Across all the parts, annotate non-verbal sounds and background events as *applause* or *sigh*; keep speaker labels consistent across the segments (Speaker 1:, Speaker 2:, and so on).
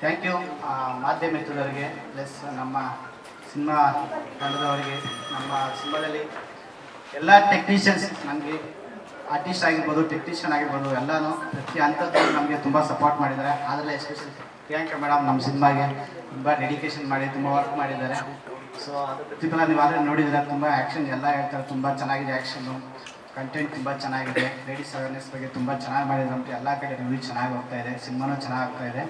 Speaker 1: Thank you ಮಾಧ್ಯಮ ಮಿತ್ರರಿಗೆ plus ನಮ್ಮ ಸಿನಿಮಾ ತಂಡದವರಿಗೆ, ನಮ್ಮ ಸಿನಿಮಾದಲ್ಲಿ ಎಲ್ಲ ಟೆಕ್ನಿಷಿಯನ್ಸ್ ನಮಗೆ ಆರ್ಟಿಸ್ಟ್ ಆಗಿರ್ಬೋದು ಟೆಕ್ನಿಷಿಯನ್ ಆಗಿರ್ಬೋದು, ಎಲ್ಲನೂ ಪ್ರತಿ ಹಂತದಲ್ಲೂ ನಮಗೆ ತುಂಬ ಸಪೋರ್ಟ್ ಮಾಡಿದ್ದಾರೆ. ಆದರೆ ಎಸ್ಪೆಷಲಿ ಪ್ರಿಯಾಂಕಾ ಮೇಡಮ್ ನಮ್ಮ ಸಿನಿಮಾಗೆ ತುಂಬ ಡೆಡಿಕೇಶನ್ ಮಾಡಿ, ತುಂಬ ವರ್ಕ್ ಮಾಡಿದ್ದಾರೆ. ಸೊ ಪ್ರತಿಫಲ ನೀವು ಆದರೆ ನೋಡಿದರೆ ತುಂಬ ಆ್ಯಕ್ಷನ್ ಎಲ್ಲ ಹೇಳ್ತಾರೆ, ತುಂಬ ಚೆನ್ನಾಗಿದೆ ಆ್ಯಕ್ಷನ್ನು ಕಂಟೆಂಟ್ ತುಂಬ ಚೆನ್ನಾಗಿದೆ. ಲೇಡೀಸ್ ಅವೇರ್ನೆಸ್ ಬಗ್ಗೆ ತುಂಬ ಚೆನ್ನಾಗಿ ಮಾಡಿದ್ರು ಅಂತ ಎಲ್ಲ ಕಡೆ ರಿವ್ಯೂ ಚೆನ್ನಾಗಿ ಹೋಗ್ತಾ ಇದೆ, ಸಿನಿಮಾನೂ ಚೆನ್ನಾಗಿ ಆಗ್ತಾ ಇದೆ.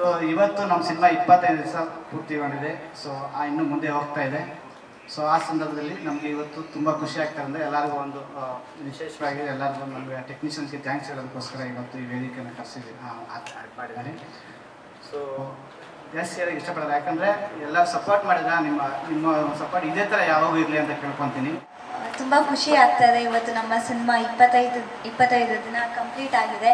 Speaker 1: ಸೊ ಇವತ್ತು ನಮ್ಮ ಸಿನಿಮಾ ಇಪ್ಪತ್ತೈದು ದಿವಸ ಪೂರ್ತಿಗೊಂಡಿದೆ ಸೊ ಆ ಇನ್ನು ಮುಂದೆ ಹೋಗ್ತಾ ಇದೆ. ಸೊ ಆ ಸಂದರ್ಭದಲ್ಲಿ ನಮಗೆ ಇವತ್ತು ತುಂಬ ಖುಷಿ ಆಗ್ತಾ ಎಲ್ಲರಿಗೂ ಒಂದು ವಿಶೇಷವಾಗಿ ಎಲ್ಲರಿಗೂ ನಮಗೆ ಟೆಕ್ನಿಷಿಯನ್ಸ್ಗೆ ಥ್ಯಾಂಕ್ಸ್ ಹೇಳೋದಕ್ಕೋಸ್ಕರ ಇವತ್ತು ಈ ವೇದಿಕೆಯನ್ನು ಕರೆಸಿದ್ವಿ. ಮಾಡಿದ್ದಾರೆ. ಸೊ ಜಾಸ್ತಿ ಹೇಳೋಕ್ಕೆ ಇಷ್ಟಪಡೋದು ಯಾಕಂದರೆ ಎಲ್ಲರೂ ಸಪೋರ್ಟ್ ಮಾಡಿದ್ರೆ ನಿಮ್ಮ ನಿಮ್ಮ ಸಪೋರ್ಟ್ ಇದೇ ಥರ ಯಾವಾಗ ಇರಲಿ ಅಂತ ಕೇಳ್ಕೊತೀನಿ.
Speaker 2: ತುಂಬ ಖುಷಿ ಆಗ್ತದೆ ಇವತ್ತು ನಮ್ಮ ಸಿನಿಮಾ ಇಪ್ಪತ್ತೈದು ಇಪ್ಪತ್ತೈದು ದಿನ ಕಂಪ್ಲೀಟ್ ಆಗಿದೆ.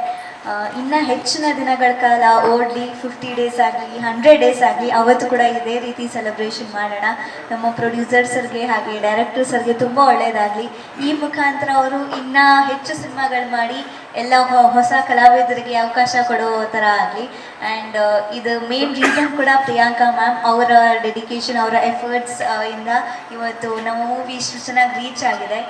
Speaker 2: ಇನ್ನ ಹೆಚ್ಚಿನ ದಿನಗಳ ಕಾಲ ಓಡಲಿ ಫಿಫ್ಟಿ ಡೇಸ್ ಆಗಲಿ ಹಂಡ್ರೆಡ್ ಡೇಸ್ ಆಗಲಿ, ಅವತ್ತು ಕೂಡ ಇದೇ ರೀತಿ ಸೆಲೆಬ್ರೇಷನ್ ಮಾಡೋಣ. ನಮ್ಮ ಪ್ರೊಡ್ಯೂಸರ್ಸರ್ಗೆ ಹಾಗೆ ಡೈರೆಕ್ಟರ್ಸರ್ಗೆ ತುಂಬ ಒಳ್ಳೆಯದಾಗಲಿ ಈ ಮುಖಾಂತರ ಅವರು ಇನ್ನೂ ಹೆಚ್ಚು ಸಿನಿಮಾಗಳು ಮಾಡಿ ಎಲ್ಲ ಹೊಸ ಕಲಾವಿದರಿಗೆ ಅವಕಾಶ ಕೊಡೋ ಥರ ಆಗಲಿ. ಆ್ಯಂಡ್ ಇದು ಮೇನ್ ರೀಸನ್ ಕೂಡ ಪ್ರಿಯಾಂಕಾ ಮ್ಯಾಮ್ ಅವರ ಡೆಡಿಕೇಶನ್ ಅವರ ಎಫರ್ಟ್ಸ್ ಇಂದ ಇವತ್ತು ನಮ್ಮ ಮೂವಿ ಇಷ್ಟು ಚೆನ್ನಾಗಿ ರೀಚ್ ಆಗಿದೆ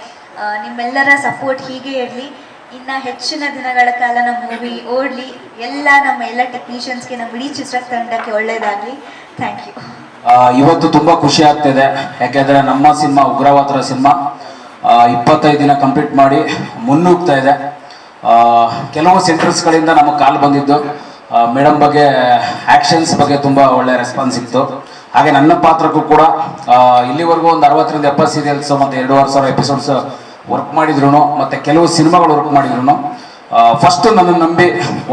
Speaker 2: ನಿಮ್ಮೆಲ್ಲರ ಸಪೋರ್ಟ್ ಹೀಗೆ ಇರಲಿ. ಇನ್ನು ಹೆಚ್ಚಿನ ದಿನಗಳ ಕಾಲ ನಮ್ಮ ಮೂವಿ ಓಡ್ಲಿ, ಎಲ್ಲ ನಮ್ಮ ಎಲ್ಲ ಟೆಕ್ನಿಷಿಯನ್ಸ್ಗೆ ನಮ್ಮ ಇಡೀ ಚಿತ್ರತಂಡಕ್ಕೆ ಒಳ್ಳೇದಾಗ್ಲಿ. ಥ್ಯಾಂಕ್ ಯು
Speaker 3: ಇವತ್ತು ತುಂಬಾ ಖುಷಿ ಆಗ್ತಿದೆ. ಯಾಕೆಂದ್ರೆ ನಮ್ಮ ಸಿನಿಮಾ, ಉಗ್ರವಾತ್ರ ಸಿನಿಮಾ ಇಪ್ಪತ್ತೈದು ದಿನ ಕಂಪ್ಲೀಟ್ ಮಾಡಿ ಮುನ್ನುಗ್ತಾ ಇದೆ. ಕೆಲವು ಸೆಂಟರ್ಸ್ಗಳಿಂದ ನಮಗೆ ಕಾಲು ಬಂದಿದ್ದು. ಮೇಡಮ್ ಬಗ್ಗೆ ಆಕ್ಷನ್ಸ್ ಬಗ್ಗೆ ತುಂಬ ಒಳ್ಳೆ ರೆಸ್ಪಾನ್ಸ್ ಇತ್ತು. ಹಾಗೆ ನನ್ನ ಪಾತ್ರಕ್ಕೂ ಕೂಡ ಇಲ್ಲಿವರೆಗೂ ಒಂದು ಅರವತ್ತರಿಂದ ಎಪ್ಪತ್ತು ಸೀರಿಯಲ್ಸ್ ಮತ್ತೆ ಎರಡೂವರೆ ಸಾವಿರ ಎಪಿಸೋಡ್ಸ್ ವರ್ಕ್ ಮಾಡಿದ್ರು ಮತ್ತೆ ಕೆಲವು ಸಿನಿಮಾಗಳು ವರ್ಕ್ ಮಾಡಿದ್ರು ಫಸ್ಟ್ ನನ್ನ ನಂಬಿ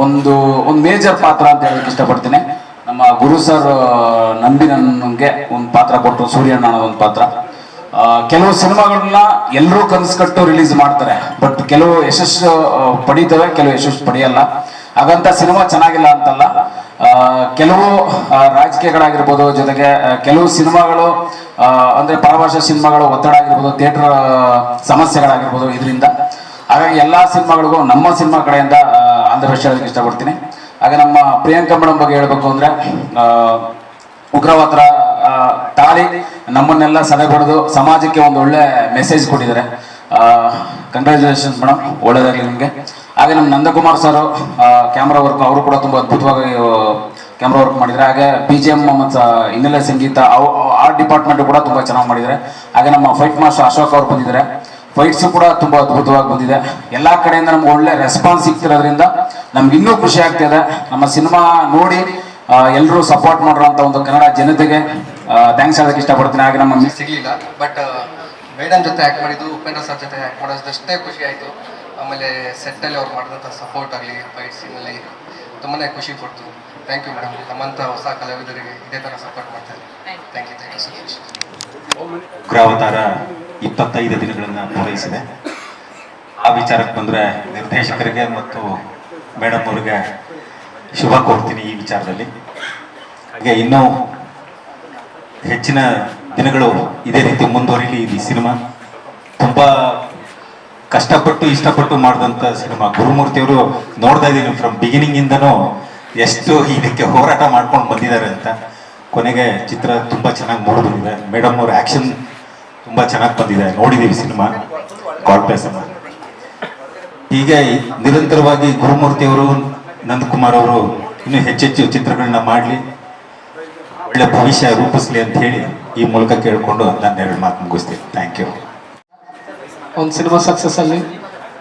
Speaker 3: ಒಂದು ಒಂದು ಮೇಜರ್ ಪಾತ್ರ ಅಂತ ಹೇಳಕ್ಕೆ ಇಷ್ಟಪಡ್ತೀನಿ. ನಮ್ಮ ಗುರು ಸರ್ ನಂಬಿ ನನಗೆ ಒಂದು ಪಾತ್ರ ಕೊಟ್ಟರು, ಸೂರ್ಯಣ್ಣ ಅನ್ನೋ ಒಂದು ಪಾತ್ರ. ಕೆಲವು ಸಿನಿಮಾಗಳನ್ನ ಎಲ್ಲರೂ ಕನಸು ಕಟ್ಟು ರಿಲೀಸ್ ಮಾಡ್ತಾರೆ. ಬಟ್ ಕೆಲವು ಯಶಸ್ಸು ಪಡೀತವೆ, ಕೆಲವು ಯಶಸ್ಸು ಪಡೆಯಲ್ಲ. ಹಾಗಂತ ಸಿನಿಮಾ ಚೆನ್ನಾಗಿಲ್ಲ ಅಂತಲ್ಲ. ಕೆಲವು ರಾಜಕೀಯಗಳಾಗಿರ್ಬೋದು, ಜೊತೆಗೆ ಕೆಲವು ಸಿನಿಮಾಗಳು ಅಂದರೆ ಪರಭಾಷಾ ಸಿನಿಮಾಗಳು ಒತ್ತಡ ಆಗಿರ್ಬೋದು, ಥಿಯೇಟರ್ ಸಮಸ್ಯೆಗಳಾಗಿರ್ಬೋದು ಇದರಿಂದ. ಹಾಗಾಗಿ ಎಲ್ಲ ಸಿನಿಮಾಗಳಿಗೂ ನಮ್ಮ ಸಿನಿಮಾ ಕಡೆಯಿಂದ ಆಂಧ್ರ ಹೇಳೋದಕ್ಕೆ ಇಷ್ಟಪಡ್ತೀನಿ. ಹಾಗೆ ನಮ್ಮ ಪ್ರಿಯಾಂಕಾ ಮೇಡಮ್ ಬಗ್ಗೆ ಹೇಳ್ಬೇಕು ಅಂದ್ರೆ ಉಗ್ರವಾದ ತಾಳಿ ನಮ್ಮನ್ನೆಲ್ಲ ಸದೆ ಬಡಿದು ಸಮಾಜಕ್ಕೆ ಒಂದು ಒಳ್ಳೆ ಮೆಸೇಜ್ ಕೊಟ್ಟಿದ್ದಾರೆ. ಕಂಗ್ರ್ಯಾಚುಲೇಷನ್ಸ್ ಮೇಡಮ್ ಒಳ್ಳೇದಾಗಲಿ ನಿಮಗೆ. ಹಾಗೆ ನಮ್ಮ ನಂದಕುಮಾರ್ ಸರ್ ಕ್ಯಾಮ್ರಾ ವರ್ಕ್ ಅವರು ಕೂಡ ತುಂಬ ಅದ್ಭುತವಾಗಿ ಕ್ಯಾಮ್ರಾ ವರ್ಕ್ ಮಾಡಿದ್ದಾರೆ. ಹಾಗೆ ಬಿ ಜಿ ಎಂ ಮತ್ತು ಹಿನ್ನೆಲೆ ಸಂಗೀತ, ಅವು ಆ ಡಿಪಾರ್ಟ್ಮೆಂಟ್ ಕೂಡ ತುಂಬ ಚೆನ್ನಾಗಿ ಮಾಡಿದ್ದಾರೆ. ಹಾಗೆ ನಮ್ಮ ಫೈಟ್ ಮಾಸ್ಟರ್ ಅಶೋಕ್ ಅವರು ಬಂದಿದ್ದಾರೆ. ಫೈಟ್ಸು ಕೂಡ ತುಂಬ ಅದ್ಭುತವಾಗಿ ಬಂದಿದೆ. ಎಲ್ಲ ಕಡೆಯಿಂದ ನಮ್ಗೆ ಒಳ್ಳೆ ರೆಸ್ಪಾನ್ಸ್ ಸಿಗ್ತಿರೋದ್ರಿಂದ ನಮ್ಗೆ ಇನ್ನೂ ಖುಷಿ ಆಗ್ತಿದೆ ನಮ್ಮ ಸಿನಿಮಾ ನೋಡಿ ಎಲ್ಲರೂ ಸಪೋರ್ಟ್ ಮಾಡಿರೋಂಥ ಒಂದು ಕನ್ನಡ ಜನತೆಗೆ ಥ್ಯಾಂಕ್ಸ್ ಹೇಳೋಕೆ ಇಷ್ಟಪಡ್ತೀನಿ. ಹಾಗೆ ನಮ್ಮ
Speaker 4: ಸಿಗಲಿಲ್ಲ ಬಟ್ ಮೇಡಮ್ ಜೊತೆ ಆ್ಯಕ್ಟ್ ಮಾಡಿದ್ದು ಉಪೇಂದ್ರ ಸರ್ ಜೊತೆ ಆ್ಯಕ್ಟ್ ಮಾಡೋದಷ್ಟೇ ಖುಷಿ ಆಯಿತು. ಆಮೇಲೆ ಸೆಟ್ಟಲ್ಲಿ ಅವ್ರು ಮಾಡಿದಂಥ ಸಪೋರ್ಟ್ ಆಗಲಿ ಫೈಟ್ ಸೀನಲ್ಲಿ ತುಂಬಾ ಖುಷಿ ಕೊಡ್ತು. ಥ್ಯಾಂಕ್ ಯು ಮೇಡಮ್ ನಮ್ಮಂಥ ಹೊಸ ಕಲಾವಿದರಿಗೆ ಇದೇ ಥರ ಸಪೋರ್ಟ್ ಮಾಡ್ತಾರೆ thank you thank you so much
Speaker 5: Ugravatara ಇಪ್ಪತ್ತೈದು ದಿನಗಳನ್ನು ಪೂರೈಸಿದೆ. ಆ ವಿಚಾರಕ್ಕೆ ಬಂದರೆ ನಿರ್ದೇಶಕರಿಗೆ ಮತ್ತು ಮೇಡಮ್ ಅವ್ರಿಗೆ ಶುಭ ಕೋರ್ತೀನಿ ಈ ವಿಚಾರದಲ್ಲಿ. ಹಾಗೆ ಇನ್ನೂ ಹೆಚ್ಚಿನ ದಿನಗಳು ಇದೇ ರೀತಿ ಮುಂದುವರಿಲಿ ಈ ಸಿನಿಮಾ. ತುಂಬ ಕಷ್ಟಪಟ್ಟು ಇಷ್ಟಪಟ್ಟು ಮಾಡಿದಂಥ ಸಿನಿಮಾ. ಗುರುಮೂರ್ತಿಯವರು ನೋಡ್ತಾ ಇದ್ದೀನಿ ಫ್ರಮ್ ಬಿಗಿನಿಂಗಿಂದನೂ ಎಷ್ಟು ಇದಕ್ಕೆ ಹೋರಾಟ ಮಾಡ್ಕೊಂಡು ಬಂದಿದ್ದಾರೆ ಅಂತ. ಕೊನೆಗೆ ಚಿತ್ರ ತುಂಬ ಚೆನ್ನಾಗಿ ಬಂದಿದೆ ಮೇಡಮ್ ಅವ್ರ ಆ್ಯಕ್ಷನ್ ತುಂಬ ಚೆನ್ನಾಗಿ ಬಂದಿದೆ. ನೋಡಿದ್ದೀವಿ ಸಿನಿಮಾ. ಗಾಡ್ ಪ್ಲೇಸ್ ಅಮ್ಮ ಹೀಗೆ ನಿರಂತರವಾಗಿ ಗುರುಮೂರ್ತಿ ಅವರು ನಂದಕುಮಾರ್ ಅವರು ಇನ್ನೂ ಹೆಚ್ಚೆಚ್ಚು ಚಿತ್ರಗಳನ್ನ ಮಾಡಲಿ. ಒಳ್ಳೆ ಭವಿಷ್ಯ ರೂಪಿಸ್ಲಿ ಅಂತ ಹೇಳಿ ಈ ಮೂಲಕ ಕೇಳಿಕೊಂಡು ನಾನು ಎರಡು ಮಾತು ಮುಗಿಸ್ತೀನಿ. ಥ್ಯಾಂಕ್ ಯು
Speaker 6: ಒಂದು ಸಿನಿಮಾ ಸಕ್ಸಸ್ಸಲ್ಲಿ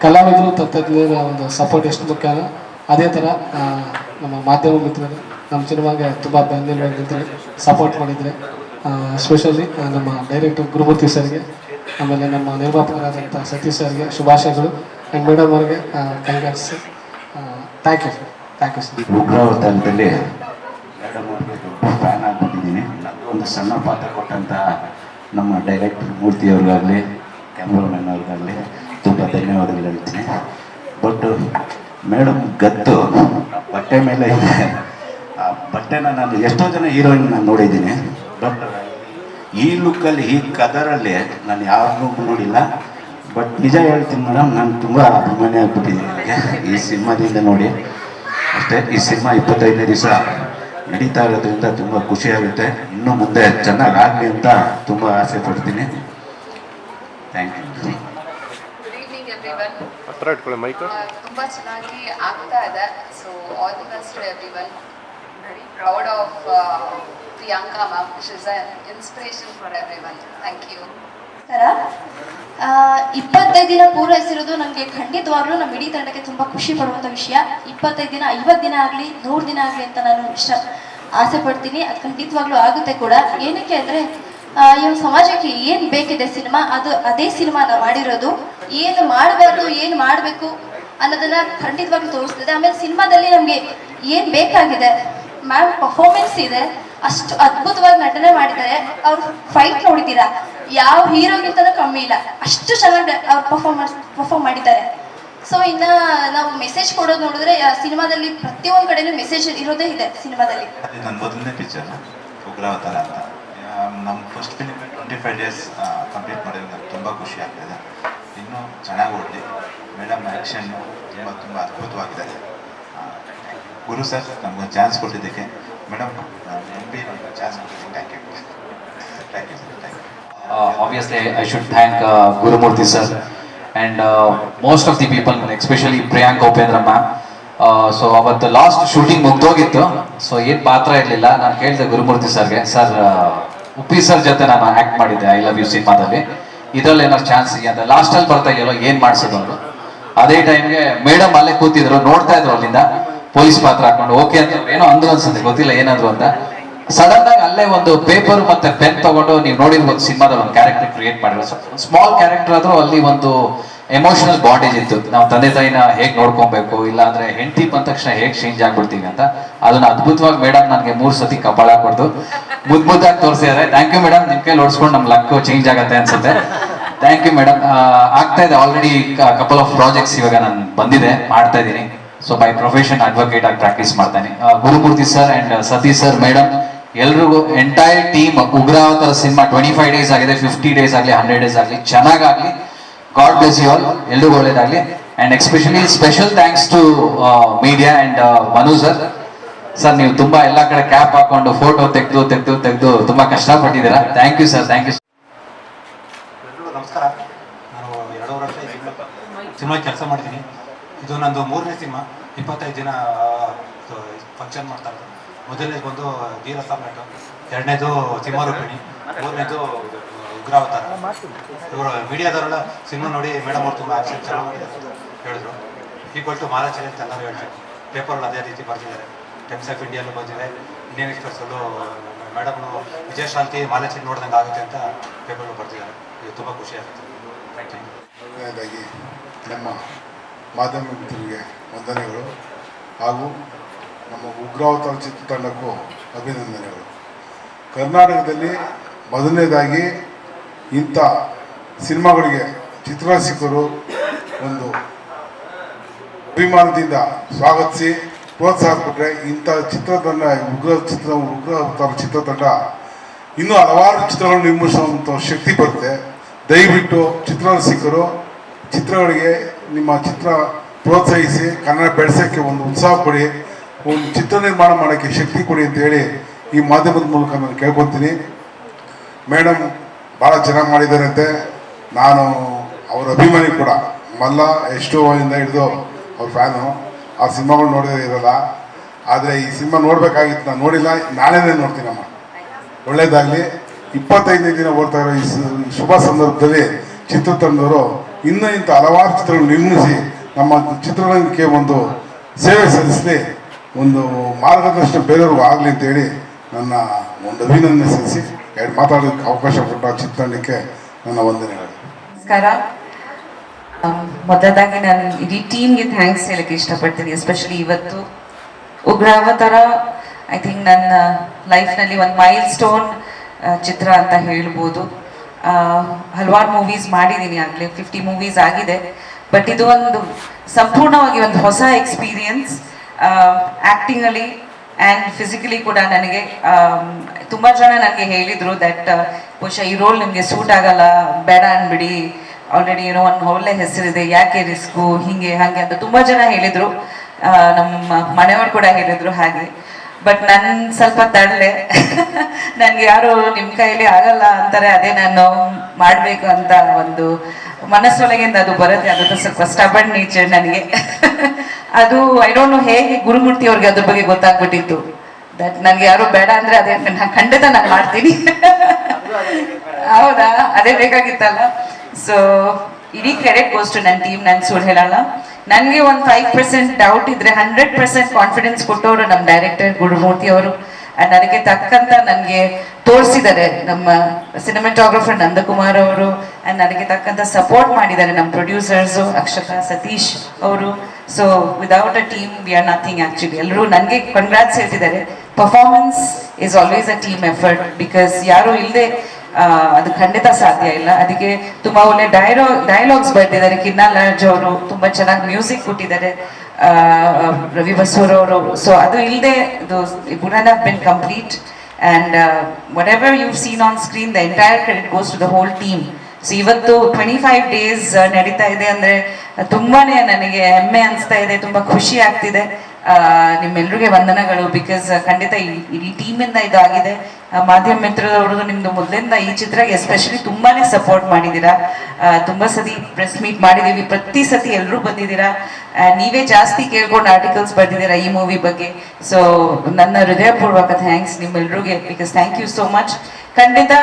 Speaker 6: ಕಲಾವಿದರು ತಂತ್ರಜ್ಞರ ಒಂದು ಸಪೋರ್ಟ್ ಎಷ್ಟು ಮುಖ್ಯನೋ ಅದೇ ಥರ ನಮ್ಮ ಮಾಧ್ಯಮ ಮಿತ್ರರು ನಮ್ಮ ಸಿನಿಮಾಗೆ ತುಂಬ ಬೆಂಗಳೂರು ಸಪೋರ್ಟ್ ಮಾಡಿದರೆ ಸ್ಪೆಷಲಿ ನಮ್ಮ ಡೈರೆಕ್ಟರ್ ಗುರುಮೂರ್ತಿ ಸರ್ಗೆ, ಆಮೇಲೆ ನಮ್ಮ ನಿರ್ಮಾಪಕರಾದಂಥ ಸತೀಶ್ ಸರ್ಗೆ ಶುಭಾಶಯಗಳು. ಆ್ಯಂಡ್ ಮೇಡಮ್ ಅವ್ರಿಗೆ congrats thank you sir thank you sir
Speaker 7: ಉಗ್ರವರ್ತನದಲ್ಲಿ madam ಅವ್ರಿಗೆ ದೊಡ್ಡ ಫ್ಯಾನ್ ಒಂದು ಸಣ್ಣ ಪಾತ್ರ ಕೊಟ್ಟಂಥ ನಮ್ಮ ಡೈರೆಕ್ಟರ್ ಮೂರ್ತಿಯವ್ರಿಗಾಗಲಿ ಕ್ಯಾಮ್ರಾಮನ್ ಅವ್ರಿಗಾಗಲಿ ತುಂಬ ಧನ್ಯವಾದಗಳು ಹೇಳ್ತೀನಿ. ಬಟ್ ಮೇಡಮ್ ಗತ್ತು ಬಟ್ಟೆ ಮೇಲೆ ಇದೆ. ಆ ಬಟ್ಟೆನ ನಾನು ಎಷ್ಟೋ ಜನ ಹೀರೋಯಿನ್ ನಾನು ನೋಡಿದ್ದೀನಿ. ಬಟ್ ಈ ಲುಕ್ಕಲ್ಲಿ, ಈ ಕದರಲ್ಲಿ ನಾನು ಯಾರನ್ನೂ ನೋಡಿಲ್ಲ. ಬಟ್ ನಿಜ ಹೇಳ್ತೀನಿ ಮೇಡಮ್ ನಾನು ತುಂಬ ಅಭಿಮಾನಿ ಆಗ್ಬಿಟ್ಟಿದ್ದೀನಿ ನನಗೆ. ಈ ಸಿನಿಮಾದಿಂದ ನೋಡಿ. ಅಷ್ಟೇ, ಈ ಸಿನಿಮಾ ಇಪ್ಪತ್ತೈದನೇ ದಿವಸ ನಡೀತಾ ಇರೋದ್ರಿಂದ ತುಂಬ ಖುಷಿಯಾಗುತ್ತೆ ಇನ್ನು ಮುಂದೆ ಚೆನ್ನಾಗಾಗಲಿ ಅಂತ ತುಂಬ ಆಸೆ ಪಡ್ತೀನಿ. Thank you
Speaker 8: good evening everyone
Speaker 5: ಹತ್ರ ಇಟ್ಕೊಳ್ಳಿ ಮೈಕ್
Speaker 8: ತುಂಬ ಚೆನ್ನಾಗಿ ಆಗ್ತಾ ಇದೆ. So all the best to everyone very proud of Priyanka ma'am which is an inspiration for everyone thank you
Speaker 9: ಇಪ್ಪತ್ತೈದು ದಿನ ಪೂರೈಸಿರೋದು ನಮಗೆ ಖಂಡಿತವಾಗ್ಲೂ ನಮ್ಮ ಇಡೀ ತಂಡಕ್ಕೆ ತುಂಬ ಖುಷಿ ಪಡುವಂಥ ವಿಷಯ. ಇಪ್ಪತ್ತೈದು ದಿನ ಐವತ್ತು ದಿನ ಆಗಲಿ ನೂರು ದಿನ ಆಗಲಿ ಅಂತ ನಾನು ಇಷ್ಟ ಆಸೆ ಪಡ್ತೀನಿ. ಅದು ಖಂಡಿತವಾಗ್ಲೂ ಆಗುತ್ತೆ ಕೂಡ. ಏನಕ್ಕೆ ಅಂದರೆ ಇವಾಗ ಸಮಾಜಕ್ಕೆ ಏನ್ ಬೇಕಿದೆ ಸಿನಿಮಾ, ಅದು ಅದೇ ಸಿನಿಮಾ ನಾವು ಮಾಡಿರೋದು. ಏನು ಮಾಡಬಾರ್ದು ಏನು ಮಾಡಬೇಕು ಅನ್ನೋದನ್ನ ಖಂಡಿತವಾಗಿ ತೋರಿಸ್ತದೆ. ಆಮೇಲೆ ಸಿನಿಮಾದಲ್ಲಿ ನಮಗೆ ಏನು ಬೇಕಾಗಿದೆ, ಮ್ಯಾಮ್ ಪರ್ಫಾರ್ಮೆನ್ಸ್ ಇದೆ, ಅಷ್ಟು ಅದ್ಭುತವಾಗಿ ನಟನೆ ಮಾಡಿದ್ದಾರೆ. ಅವ್ರ ಫೈಟ್ ನೋಡಿದ್ದೀರಾ, ಯಾವ ಹೀರೋಗಿಂತನೂ ಕಮ್ಮಿ ಇಲ್ಲ. ಅಷ್ಟು ಚೆನ್ನಾಗಿ ಅವ್ರು ಪರ್ಫಾರ್ಮೆನ್ಸ್ ಪರ್ಫಾರ್ಮ್ ಮಾಡಿದ್ದಾರೆ. ಸೊ ಇನ್ನ ನಾವು ಮೆಸೇಜ್ ಕೊಡೋದು ನೋಡಿದ್ರೆ ಸಿನಿಮಾದಲ್ಲಿ ಪ್ರತಿಯೊಂದು ಕಡೆನೂ ಮೆಸೇಜ್ ಇರೋದೇ ಇದೆ ಸಿನಿಮಾದಲ್ಲಿ.
Speaker 10: ನಮ್ಮ first film twenty five days complete ಮಾಡಿದ್ರೆ ನನಗೆ ತುಂಬ ಖುಷಿ ಆಗ್ತಿದೆ. ಇನ್ನೂ ಚೆನ್ನಾಗಿ ಓಡಲಿ ಮೇಡಮ್ ಆ್ಯಕ್ಷನ್ ತುಂಬ ತುಂಬ ಅದ್ಭುತವಾಗಿದೆ. ಗುರು ಸರ್ ನಮಗೊಂದು ಚಾನ್ಸ್ ಕೊಟ್ಟಿದ್ದಕ್ಕೆ. ಮೇಡಮ್ ನಮಗೆ ಚಾನ್ಸ್ ಕೊಟ್ಟಿದ್ದಕ್ಕೆ. Thank you thank you sir thank
Speaker 11: should thank uh, Gurumurthy sir and uh, most of the people, especially Priyanka Upendra ma'am. So ಅವತ್ತು ಲಾಸ್ಟ್ ಶೂಟಿಂಗ್ ಮುಗ್ದೋಗಿತ್ತು. ಸೊ ಏನು ಪಾತ್ರ ಇರಲಿಲ್ಲ. ನಾನು ಕೇಳಿದೆ ಗುರುಮೂರ್ತಿ ಸರ್ಗೆ ಸರ್ ಉಪ್ಪಿ ಸರ್ ಜೊತೆ ನಾನು ಆಕ್ಟ್ ಮಾಡಿದ್ದೆ ಐ ಲವ್ ಯು ಸಿನಿಮಾದಲ್ಲಿ. ಇದ್ರಲ್ಲಿ ಏನಾದ್ರು ಚಾನ್ಸ್ ಸಿಗುತ್ತೆ? ಲಾಸ್ಟ್ ಅಲ್ಲಿ ಬರ್ತಾ ಇದೆಯಲ್ಲ, ಏನ್ ಮಾಡಿಸೋದು ಅವರು? ಅದೇ ಟೈಮ್ಗೆ ಮೇಡಮ್ ಅಲ್ಲೇ ಕೂತಿದ್ರು, ನೋಡ್ತಾ ಇದ್ರು ಅಲ್ಲಿಂದ. ಪೊಲೀಸ್ ಪಾತ್ರ ಹಾಕೊಂಡು ಓಕೆ ಅಂತ ಏನೋ ಅಂದ್ರು ಅನ್ಸುತ್ತೆ, ಗೊತ್ತಿಲ್ಲ ಏನಾದ್ರು ಅಂತ. ಸಡನ್ ಆಗಿ ಅಲ್ಲೇ ಒಂದು ಪೇಪರ್ ಮತ್ತೆ ಪೆನ್ ತಗೊಂಡು, ನೀವು ನೋಡಿರ್ಬೋದು ಸಿನಿಮಾದಲ್ಲಿ ಒಂದು ಕ್ಯಾರೆಕ್ಟರ್ ಕ್ರಿಯೇಟ್ ಮಾಡಿರೋ ಸ್ಮಾಲ್ ಕ್ಯಾರೆಕ್ಟರ್ ಆದ್ರೂ ಅಲ್ಲಿ ಒಂದು ಎಮೋಷನಲ್ ಬಾಂಡೇಜ್ ಇತ್ತು. ನಾವು ತಂದೆ ತಾಯಿನ ಹೇಗೆ ನೋಡ್ಕೊಬೇಕು ಇಲ್ಲ ಅಂದ್ರೆ ಹೆಂಡತಿ ಬಂದ ತಕ್ಷಣ ಹೇಗೆ ಚೇಂಜ್ ಆಗ್ಬಿಡ್ತೀವಿ ಅಂತ ಅದನ್ನ ಅದ್ಭುತವಾಗಿ ಮೇಡಮ್ ನನಗೆ ಮೂರು ಸತಿ ಕಪಾಳ ಕೊಡ್ದು ಮುದ್ ಮುದ್ದಾಗಿ ತೋರಿಸಿದ್ದಾರೆ ಥ್ಯಾಂಕ್ ಯು ಮೇಡಮ್ ನಿಮ್ ಕೈಲಿ ಓಡಿಸ್ಕೊಂಡು ನಮ್ ಲಕ್ ಚೇಂಜ್ ಆಗತ್ತೆ ಅನ್ಸುತ್ತೆ. ಥ್ಯಾಂಕ್ ಯು ಮೇಡಮ್ ಆಗ್ತಾ ಇದೆ ಆಲ್ರೆಡಿ ಕಪಲ್ ಆಫ್ ಪ್ರಾಜೆಕ್ಟ್ಸ್ ಇವಾಗ ನಾನು ಬಂದಿದೆ, ಮಾಡ್ತಾ ಇದ್ದೀನಿ. ಸೊ ಬೈ ಪ್ರೊಫೆಷನ್ ಅಡ್ವೊಕೇಟ್ ಆಗಿ ಪ್ರಾಕ್ಟೀಸ್ ಮಾಡ್ತಾನೆ Gurumurthy sir and Satish sir madam ಎಲ್ರಿಗೂ entire team Ugravatara cinema twenty five days ಆಗಿದೆ ಫಿಫ್ಟಿ ಡೇಸ್ ಆಗಲಿ ಹಂಡ್ರೆಡ್ ಡೇಸ್ ಆಗಲಿ, ಚೆನ್ನಾಗಾಗ್ಲಿ. ಗಾಡ್ ಬ್ಲೆಸ್ ಯು ಆಲ್ ಎಲ್ರಿಗೂ ಒಳ್ಳೇದಾಗ್ಲಿ. And especially special thanks to media and Manu sir sir ನೀವು ತುಂಬಾ ಎಲ್ಲ ಕಡೆ ಕ್ಯಾಪ್ ಹಾಕೊಂಡು ಫೋಟೋ ತೆಗೆದು ತೆಗೆದು ತೆಗೆದು ತುಂಬಾ ಕಷ್ಟಪಟ್ಟಿದ್ದೀರಾ? Thank you sir thank you
Speaker 5: ನಮಸ್ಕಾರ. ನಾನು ಎರಡು ವರ್ಷ ಸಿನಿಮಾ ಕೆಲಸ ಮಾಡ್ತೀನಿ. ಇದು ನಂದು ಮೂರನೇ ಸಿನಿಮಾ. ಇಪ್ಪತ್ತೈದು ದಿನ ಫಂಕ್ಷನ್ ಮಾಡ್ತಾರೆ ಮೊದಲನೇದು ಬಂದು ವೀರ ಸಾಮ್ರಾಟ ಎರಡನೇದು ಸಿಂಹರೂಪಿಣಿ ಮೂರನೇದು ಉಗ್ರಾವತಾರ ಇವರು ಮೀಡಿಯಾದವರೆಲ್ಲ ಸಿನಿಮಾ ನೋಡಿ ಮೇಡಮ್ ಅವ್ರು ತುಂಬ ಆಕ್ಷನ್ ಚೆನ್ನಾಗಿ ಹೇಳಿದ್ರು. ಈಕ್ವಲ್ ಟು ಮಾಲಾಚರಿ ಅಂತ ಎಲ್ಲರೂ ಹೇಳ್ತಾರೆ. ಪೇಪರ್ಗಳು ಅದೇ ರೀತಿ ಬರ್ತಿದ್ದಾರೆ ಟೈಮ್ಸ್ ಆಫ್ ಇಂಡಿಯಲ್ಲೂ ಬಂದಿದೆ ಇಂಡಿಯನ್ ಎಕ್ಸ್ಪ್ರೆಸ್ಸಲ್ಲೂ ಮೇಡಮ್ನು ವಿಜಯಶಾಂತಿ ಮಾಲಾಚರಿ ನೋಡ್ದಂಗೆ ಆಗುತ್ತೆ ಅಂತ ಪೇಪರ್ಗಳು ಬರ್ತಿದ್ದಾರೆ ಇದು ತುಂಬ ಖುಷಿ ಆಗುತ್ತೆ. ಥ್ಯಾಂಕ್ ಯು
Speaker 12: ಮೊದಲನೇದಾಗಿ ನಮ್ಮ ಮಾಧ್ಯಮ ಮಿತ್ರರಿಗೆ ವಂದನೆಗಳು. ಹಾಗೂ ನಮ್ಮ ಉಗ್ರಾವತಾರ ಚಿತ್ರತಂಡಕ್ಕೂ ಅಭಿನಂದನೆಗಳು. ಕರ್ನಾಟಕದಲ್ಲಿ ಮೊದಲನೇದಾಗಿ ಇಂಥ ಸಿನಿಮಾಗಳಿಗೆ ಚಿತ್ರರಸಿಕರು ಒಂದು ಅಭಿಮಾನದಿಂದ ಸ್ವಾಗತಿಸಿ ಪ್ರೋತ್ಸಾಹ ಕೊಟ್ಟರೆ ಇಂಥ ಚಿತ್ರತಂಡ, ಉಗ್ರ ಚಿತ್ರ, ಉಗ್ರ ಅವತಾರ ಚಿತ್ರತಂಡ, ಇನ್ನೂ ಹಲವಾರು ಚಿತ್ರಗಳನ್ನು ನಿರ್ಮಿಸುವಂಥ ಶಕ್ತಿ ಬರುತ್ತೆ. ದಯವಿಟ್ಟು ಚಿತ್ರರಸಿಕರು ಚಿತ್ರಗಳಿಗೆ ನಿಮ್ಮ ಚಿತ್ರ ಪ್ರೋತ್ಸಾಹಿಸಿ, ಕನ್ನಡ ಬೆಳೆಸೋಕ್ಕೆ ಒಂದು ಉತ್ಸಾಹ ಕೊಡಿ, ಒಂದು ಚಿತ್ರ ನಿರ್ಮಾಣ ಮಾಡೋಕ್ಕೆ ಶಕ್ತಿ ಕೊಡಿ ಅಂತೇಳಿ ಈ ಮಾಧ್ಯಮದ ಮೂಲಕ ನಾನು ಕೇಳ್ಕೊತೀನಿ. ಮೇಡಮ್ ಭಾಳ ಚೆನ್ನಾಗಿ ಮಾಡಿದ್ದಾರಂತೆ. ನಾನು ಅವ್ರ ಅಭಿಮಾನಿ ಕೂಡ. ಮಲ್ಲ, ಎಷ್ಟೋ ಇಂದ ಹಿಡಿದು ಅವ್ರ ಫ್ಯಾನು. ಆ ಸಿನಿಮಾಗಳು ನೋಡಿದ್ರೆ ಇರಲ್ಲ. ಆದರೆ ಈ ಸಿನಿಮಾ ನೋಡಬೇಕಾಗಿತ್ತು. ನಾನು ನೋಡಿಲ್ಲ. ನಾಳೆನೇ ನೋಡ್ತೀನಮ್ಮ ಒಳ್ಳೇದಾಗಲಿ. ಇಪ್ಪತ್ತೈದನೇ ದಿನ ಓಡ್ತಾ ಇರೋ ಈ ಶುಭ ಸಂದರ್ಭದಲ್ಲಿ ಚಿತ್ರತಂಡದವರು ಇನ್ನೂ ಇಂಥ ಹಲವಾರು ಚಿತ್ರಗಳು ನಿರ್ಮಿಸಿ ನಮ್ಮ ಚಿತ್ರರಂಗಕ್ಕೆ ಒಂದು ಸೇವೆ ಸಲ್ಲಿಸಲಿ, ಒಂದು ಮಾರ್ಗದರ್ಶನ ಬೇರೆಯವ್ರಿಗೂ ಆಗಲಿ ಅಂತೇಳಿ ನನ್ನ ಒಂದು ಅಭಿನಂದನೆ ಸಲ್ಲಿಸಿ ಮಾತಾಡೋದಕ್ಕೆ ಅವಕಾಶ ಕೊಟ್ಟ ಚಿತ್ರಣಕ್ಕೆ ನನ್ನ ವಂದನೆಗಳು.
Speaker 8: ನಮಸ್ಕಾರ. ಮೊದಲಾಗಿ ನಾನು ಇಡೀ ಟೀಮ್ಗೆ ಥ್ಯಾಂಕ್ಸ್ ಹೇಳಕ್ಕೆ ಇಷ್ಟಪಡ್ತೀನಿ ಎಸ್ಪೆಷಲಿ ಇವತ್ತು. ಉಗ್ರಾವತಾರ ಐ ಥಿಂಕ್ ನನ್ನ ಲೈಫ್ನಲ್ಲಿ ಒಂದು ಮೈಲ್ ಸ್ಟೋನ್ ಚಿತ್ರ ಅಂತ ಹೇಳ್ಬೋದು. ಹಲವಾರು ಮೂವೀಸ್ ಮಾಡಿದ್ದೀನಿ ಆಗಲೇ ಫಿಫ್ಟಿ ಮೂವೀಸ್ ಆಗಿದೆ. ಬಟ್ ಇದು ಒಂದು ಸಂಪೂರ್ಣವಾಗಿ ಒಂದು ಹೊಸ ಎಕ್ಸ್ಪೀರಿಯನ್ಸ್ ಆ್ಯಕ್ಟಿಂಗಲ್ಲಿ ಆ್ಯಂಡ್ ಫಿಸಿಕಲಿ ಕೂಡ ನನಗೆ ತುಂಬ ಜನ ನನಗೆ ಹೇಳಿದರು ದಟ್ ಬಹುಶಃ ಈ ರೋಲ್ ನಿಮಗೆ ಸೂಟ್ ಆಗಲ್ಲ, ಬೇಡ ಅನ್ಬಿಡಿ. ಆಲ್ರೆಡಿ ಏನೋ ಒಂದು ಒಳ್ಳೆ ಹೆಸರಿದೆ, ಯಾಕೆ ರಿಸ್ಕು ಹೀಗೆ, ಹಾಗೆ ಅಂತ ತುಂಬ ಜನ ಹೇಳಿದರು. ನಮ್ಮ ಮನೆಯವರು ಕೂಡ ಹೇಳಿದ್ರು ಹಾಗೆ. ಬಟ್ ನನ್ ಸ್ವಲ್ಪ ತಳ್ಳೆ. *laughs* ನನ್ಗೆ ಯಾರು ನಿಮ್ ಕೈಲಿ ಆಗಲ್ಲ ಅಂತಾರೆ, ಅದೇ ನಾನು ಮಾಡ್ಬೇಕು ಅಂತ ಒಂದು ಮನಸ್ಸೊಳಗಿಂದ ಅದು ಬರುತ್ತೆ. *laughs* ಅದು ಸ್ವಲ್ಪ ಸ್ಟಬನ್ ನೇಚರ್ ನನಗೆ. ಅದು ಐ ಡೋಂಟ್ ನೋ ಹೇಗೆ ಗುರುಮೂರ್ತಿ ಅವ್ರಿಗೆ ಅದ್ರ ಬಗ್ಗೆ ಗೊತ್ತಾಗ್ಬಿಟ್ಟಿತ್ತು. ದಟ್ ನನ್ಗೆ ಯಾರು ಬೇಡ ಅಂದ್ರೆ ಅದೇ ನಾನು ಖಂಡಿತ ನಾನು ಮಾಡ್ತೀನಿ. ಹೌದಾ? ಅದೇ ಬೇಕಾಗಿತ್ತಲ್ಲ? ಸೊ ಇಡೀ ಕ್ರೆಡಿಟ್ ಗೋಸ್ ಟು ನನ್ನ ಟೀಮ್ ನಾನು ಸುಳ್ಳು ಹೇಳಲ್ಲ. ನನಗೆ ಒಂದು ಫೈವ್ ಪರ್ಸೆಂಟ್ ಡೌಟ್ ಇದ್ರೆ ಹಂಡ್ರೆಡ್ ಪರ್ಸೆಂಟ್ ಕಾನ್ಫಿಡೆನ್ಸ್ ಕೊಟ್ಟವರು ನಮ್ಮ ಡೈರೆಕ್ಟರ್ ಗುರುಮೂರ್ತಿ ಅವರು. ಅಂಡ್ ಅದಕ್ಕೆ ತಕ್ಕಂತ ನನಗೆ ತೋರಿಸಿದ್ದಾರೆ ನಮ್ಮ ಸಿನಿಮಾಟೋಗ್ರಫರ್ ನಂದಕುಮಾರ್ ಅವರು. ಅಂಡ್ ನನಗೆ ತಕ್ಕಂತ ಸಪೋರ್ಟ್ ಮಾಡಿದ್ದಾರೆ ನಮ್ಮ ಪ್ರೊಡ್ಯೂಸರ್ಸು ಅಕ್ಷತಾ, ಸತೀಶ್ ಅವರು. So without a team we are nothing actually ಎಲ್ಲರೂ ನನಗೆ ಕಂಗ್ರಾಟ್ಸ್ ಹೇಳ್ತಿದ್ದಾರೆ. Performance is always a team effort because ಯಾರು ಇಲ್ಲದೆ ಅದು ಖಂಡಿತ ಸಾಧ್ಯ ಇಲ್ಲ. ಅದಕ್ಕೆ ತುಂಬಾ ಒಳ್ಳೆ ಡೈಲಾ ಡೈಲಾಗ್ಸ್ ಬರ್ತಿದ್ದಾರೆ. ಕಿನ್ನಾಲ್ ರಾಜ್ ಅವರು ತುಂಬಾ ಚೆನ್ನಾಗಿ ಮ್ಯೂಸಿಕ್ ಕೊಟ್ಟಿದ್ದಾರೆ. ರವಿ ಬಸೂರ್ ಅವರು. ಸೊ ಅದು ಇಲ್ಲದೆ ಇದು wouldn't have been complete and whatever you seen on screen the entire credit goes to the whole team so ಇವತ್ತು ಟ್ವೆಂಟಿ ಫೈವ್ ಡೇಸ್ ನಡೀತಾ ಇದೆ ಅಂದ್ರೆ ತುಂಬಾನೇ ನನಗೆ ಹೆಮ್ಮೆ ಅನಿಸ್ತಾ ಇದೆ. ತುಂಬಾ ಖುಷಿ ಆಗ್ತಿದೆ. ನಿಮ್ಮೆಲ್ರಿಗೆ ವಂದನೆಗಳು ಬಿಕಾಸ್ ಖಂಡಿತ ಇಡೀ ಟೀಮಿಂದ ಇದಾಗಿದೆ. ಮಾಧ್ಯಮ ಮಿತ್ರದವ್ರದ್ದು ನಿಮ್ದು ಮೊದಲಿಂದ ಈ ಚಿತ್ರಕ್ಕೆ ಎಸ್ಪೆಷಲಿ ತುಂಬಾನೇ ಸಪೋರ್ಟ್ ಮಾಡಿದ್ದೀರಾ. ತುಂಬಾ ಸತಿ ಪ್ರೆಸ್ ಮೀಟ್ ಮಾಡಿದೀವಿ ಪ್ರತಿ ಸತಿ ಎಲ್ಲರೂ ಬಂದಿದ್ದೀರಾ. ನೀವೇ ಜಾಸ್ತಿ ಕೇಳ್ಕೊಂಡು ಆರ್ಟಿಕಲ್ಸ್ ಬರ್ದಿದ್ದೀರಾ ಈ ಮೂವಿ ಬಗ್ಗೆ. ಸೊ ನನ್ನ ಹೃದಯಪೂರ್ವಕ thanks ನಿಮ್ಮೆಲ್ರಿಗೆ because thank you so much ಖಂಡಿತ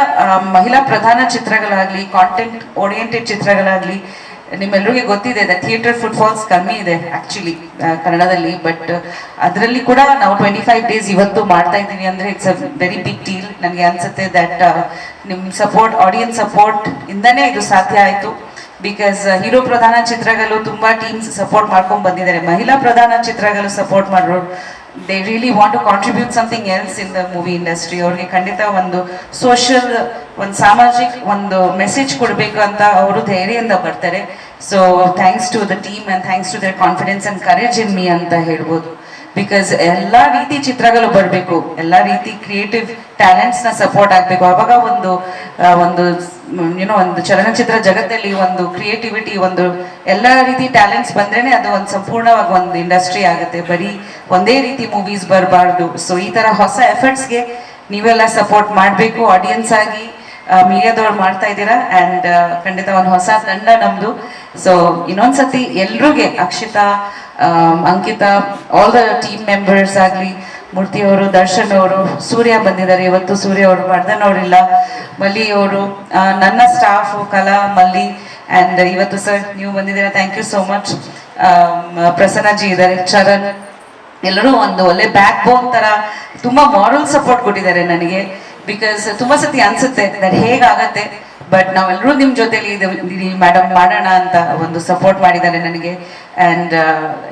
Speaker 8: ಮಹಿಳಾ ಪ್ರಧಾನ ಚಿತ್ರಗಳಾಗ್ಲಿ ಕಾಂಟೆಂಟ್ ಓರಿಯೆಂಟೆಡ್ ಚಿತ್ರಗಳಾಗ್ಲಿ ನಿಮ್ಮೆಲ್ಲರಿಗೆ ಗೊತ್ತಿದೆ ದ ಥಿಯೇಟರ್ ಫುಟ್ಫಾಲ್ಸ್ ಕಮ್ಮಿ ಇದೆ ಆಕ್ಚುಲಿ ಕನ್ನಡದಲ್ಲಿ ಬಟ್ ಅದರಲ್ಲಿ ಕೂಡ ನಾವು ಟ್ವೆಂಟಿ ಫೈವ್ ಡೇಸ್ ಇವತ್ತು ಮಾಡ್ತಾ ಇದ್ದೀನಿ ಅಂದರೆ it's a very big deal ನನಗೆ ಅನ್ಸುತ್ತೆ ದಟ್ ನಿಮ್ಮ ಸಪೋರ್ಟ್ ಆಡಿಯನ್ಸ್ ಸಪೋರ್ಟ್ ಇಂದನೇ ಇದು ಸಾಧ್ಯ ಆಯಿತು. ಬಿಕಾಸ್ ಹೀರೋ ಪ್ರಧಾನ ಚಿತ್ರಗಳು ತುಂಬ ಟೀಮ್ಸ್ ಸಪೋರ್ಟ್ ಮಾಡ್ಕೊಂಡು ಬಂದಿದ್ದಾರೆ. ಮಹಿಳಾ ಪ್ರಧಾನ ಚಿತ್ರಗಳು ಸಪೋರ್ಟ್ ಮಾಡೋರು they really want to contribute something else in the movie industry ಅವ್ರಿಗೆ ಖಂಡಿತ ಒಂದು ಸೋಷಿಯಲ್ ಒಂದು ಸಾಮಾಜಿಕ ಒಂದು ಮೆಸೇಜ್ ಕೊಡಬೇಕು ಅಂತ ಅವರು ಧೈರ್ಯದಿಂದ ಬರ್ತಾರೆ. So thanks to the team and thanks to their confidence and courage in me ಅಂತ ಹೇಳ್ಬೋದು. ಬಿಕಾಸ್ ಎಲ್ಲ ರೀತಿ ಚಿತ್ರಗಳು ಬರಬೇಕು, ಎಲ್ಲ ರೀತಿ ಕ್ರಿಯೇಟಿವ್ ಟ್ಯಾಲೆಂಟ್ಸ್ನ ಸಪೋರ್ಟ್ ಆಗಬೇಕು. ಅವಾಗ ಒಂದು ಒಂದು ಏನೋ ಒಂದು ಚಲನಚಿತ್ರ ಜಗತ್ತಲ್ಲಿ ಒಂದು ಕ್ರಿಯೇಟಿವಿಟಿ ಒಂದು ಎಲ್ಲ ರೀತಿ ಟ್ಯಾಲೆಂಟ್ಸ್ ಬಂದ್ರೇನೆ ಅದು ಒಂದು ಸಂಪೂರ್ಣವಾಗಿ ಒಂದು ಇಂಡಸ್ಟ್ರಿ ಆಗುತ್ತೆ. ಬರೀ ಒಂದೇ ರೀತಿ ಮೂವೀಸ್ ಬರಬಾರ್ದು. ಸೊ ಈ ತರ ಹೊಸ ಎಫರ್ಟ್ಸ್ಗೆ ನೀವೆಲ್ಲ ಸಪೋರ್ಟ್ ಮಾಡಬೇಕು ಆಡಿಯನ್ಸ್ ಆಗಿ. ಮೀಡಿಯಾದವ್ರು ಮಾಡ್ತಾ ಇದ್ದೀರಾ? ಅಂಡ್ ಖಂಡಿತ ಒಂದು ಹೊಸ ತಂಡ ನಮ್ದು. ಸೊ ಇನ್ನೊಂದ್ಸತಿ ಎಲ್ರಿಗೆ Akshita Ankita all the team members ಆಗ್ಲಿ, ಮೂರ್ತಿ ಅವರು, ದರ್ಶನ್ ಅವರು, ಸೂರ್ಯ ಬಂದಿದ್ದಾರೆ. ಇವತ್ತು ಸೂರ್ಯ ಅವರು ವರ್ಧನ್ ನೋಡಿಲ್ಲ. ಮಲ್ಲಿ ಅವರು ನನ್ನ ಸ್ಟಾಫ್ ಕಲಾ, ಮಲ್ಲಿ ಅಂಡ್ ಇವತ್ತು ಸರ್ ನೀವು ಬಂದಿದ್ದೀರಾ? Thank you so much Prasanna ji ಇದ್ದಾರೆ. ಚರಣ್, ಎಲ್ಲರೂ ಒಂದು ಒಳ್ಳೆ ಬ್ಯಾಕ್ ಬೋನ್ ತರ ತುಂಬಾ ಮಾರಲ್ ಸಪೋರ್ಟ್ ಕೊಟ್ಟಿದ್ದಾರೆ ನನಗೆ. ಬಿಕಾಸ್ ತುಂಬಾ ಸತಿ ಅನ್ಸುತ್ತೆ ದಟ್ ಹೇಗಾಗತ್ತೆ ಬಟ್ ನಾವೆಲ್ಲರೂ ನಿಮ್ಮ ಜೊತೆಲಿ ಇದು ಮೇಡಮ್ ಮಾಡೋಣ ಅಂತ ಒಂದು ಸಪೋರ್ಟ್ ಮಾಡಿದ್ದಾರೆ ನನಗೆ. ಆ್ಯಂಡ್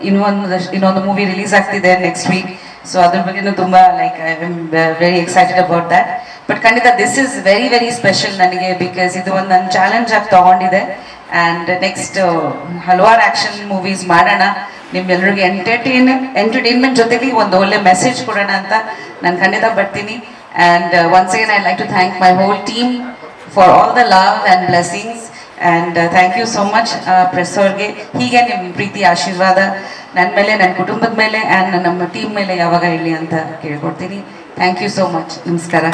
Speaker 8: ಇನ್ನೊಂದು ಇನ್ನೊಂದು ಮೂವಿ ರಿಲೀಸ್ ಆಗ್ತಿದೆ ನೆಕ್ಸ್ಟ್ ವೀಕ್ ಸೊ ಅದ್ರ ಬಗ್ಗೆನೂ ತುಂಬ like I am very excited about that but ಖಂಡಿತ this is very very special ನನಗೆ ಬಿಕಾಸ್ ಇದು ಒಂದು ನನ್ನ ಚಾಲೆಂಜ್ ಆಗಿ ತಗೊಂಡಿದೆ. ಆ್ಯಂಡ್ ನೆಕ್ಸ್ಟ್ ಹಲವಾರು ಆ್ಯಕ್ಷನ್ ಮೂವೀಸ್ ಮಾಡೋಣ. ನಿಮ್ಮೆಲ್ಲರಿಗೆ ಎಂಟರ್ಟೈನ್ ಎಂಟರ್ಟೈನ್ಮೆಂಟ್ ಜೊತೆಗೆ ಒಂದು ಒಳ್ಳೆ ಮೆಸೇಜ್ ಕೊಡೋಣ ಅಂತ ನಾನು ಖಂಡಿತ ಬರ್ತೀನಿ and once again I like to thank my whole team for all the love and blessings and thank you so much press ಅವ್ರಿಗೆ ಹೀಗೆ ನಿಮ್ಮ ಪ್ರೀತಿ ಆಶೀರ್ವಾದ ನನ್ನ ಮೇಲೆ ನನ್ನ ಕುಟುಂಬದ ಮೇಲೆ ಆ್ಯಂಡ್ ನಮ್ಮ ಟೀಮ್ ಮೇಲೆ ಯಾವಾಗ ಇರಲಿ ಅಂತ ಕೇಳ್ಕೊಡ್ತೀನಿ. ಥ್ಯಾಂಕ್ ಯು ಸೋ ಮಚ್ ನಮಸ್ಕಾರ.